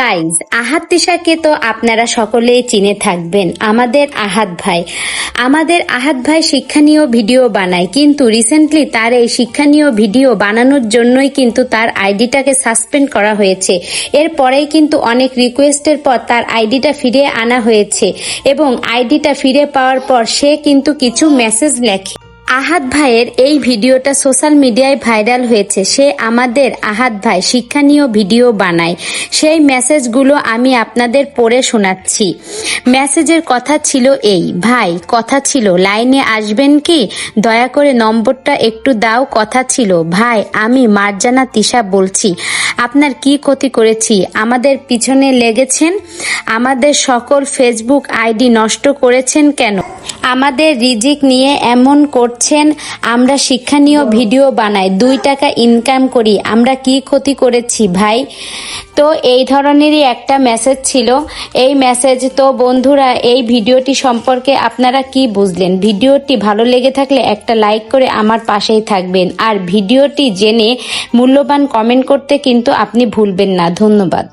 Guys আহাত তিশাকে তো আপনারা সকলেই চিনে থাকবেন, আমাদের আহাত ভাই। আমাদের আহাত ভাই শিক্ষণীয় ভিডিও বানায়, কিন্তু রিসেন্টলি তার এই শিক্ষণীয় ভিডিও বানানোর জন্যই কিন্তু তার আইডিটাকে সাসপেন্ড করা হয়েছে। এরপরেই কিন্তু অনেক রিকোয়েস্টের পর তার আইডিটা ফিরিয়ে আনা হয়েছে এবং আইডিটা ফিরে পাওয়ার পর সে কিন্তু কিছু মেসেজ লেখে। আহাত ভাইয়ের এই ভিডিওটা সোশ্যাল মিডিয়ায় ভাইরাল হয়েছে। সে আমাদের আহাত ভাই শিক্ষণীয় ভিডিও বানায়। সেই মেসেজগুলো আমি আপনাদের পড়ে শোনাচ্ছি। মেসেজের কথা ছিল এই, ভাই, কথা ছিল, লাইনে আসবেন কি? দয়া করে নম্বরটা একটু দাও, কথা ছিল, ভাই, আমি মার্জানা তিশা বলছি। আপনার কি ক্ষতি করেছি? আমাদের পিছনে লেগেছেন? আমাদের সকল ফেসবুক আইডি নষ্ট করেছেন কেন? আমাদের রিজিক নিয়ে এমন করছেন, আমরা শিক্ষণীয় ভিডিও বানাই, দুই টাকা ইনকাম করি, আমরা কি ক্ষতি করেছি ভাই? তো এই ধরনেরই একটা মেসেজ ছিল। এই মেসেজ তো বন্ধুরা, এই ভিডিওটি সম্পর্কে আপনারা কি বুঝলেন? ভিডিওটি ভালো লেগে থাকলে একটা লাইক করে আমার পাশেই থাকবেন। আর ভিডিওটি জেনে মূল্যবান কমেন্ট করতে কিন্তু আপনি ভুলবেন না। ধন্যবাদ।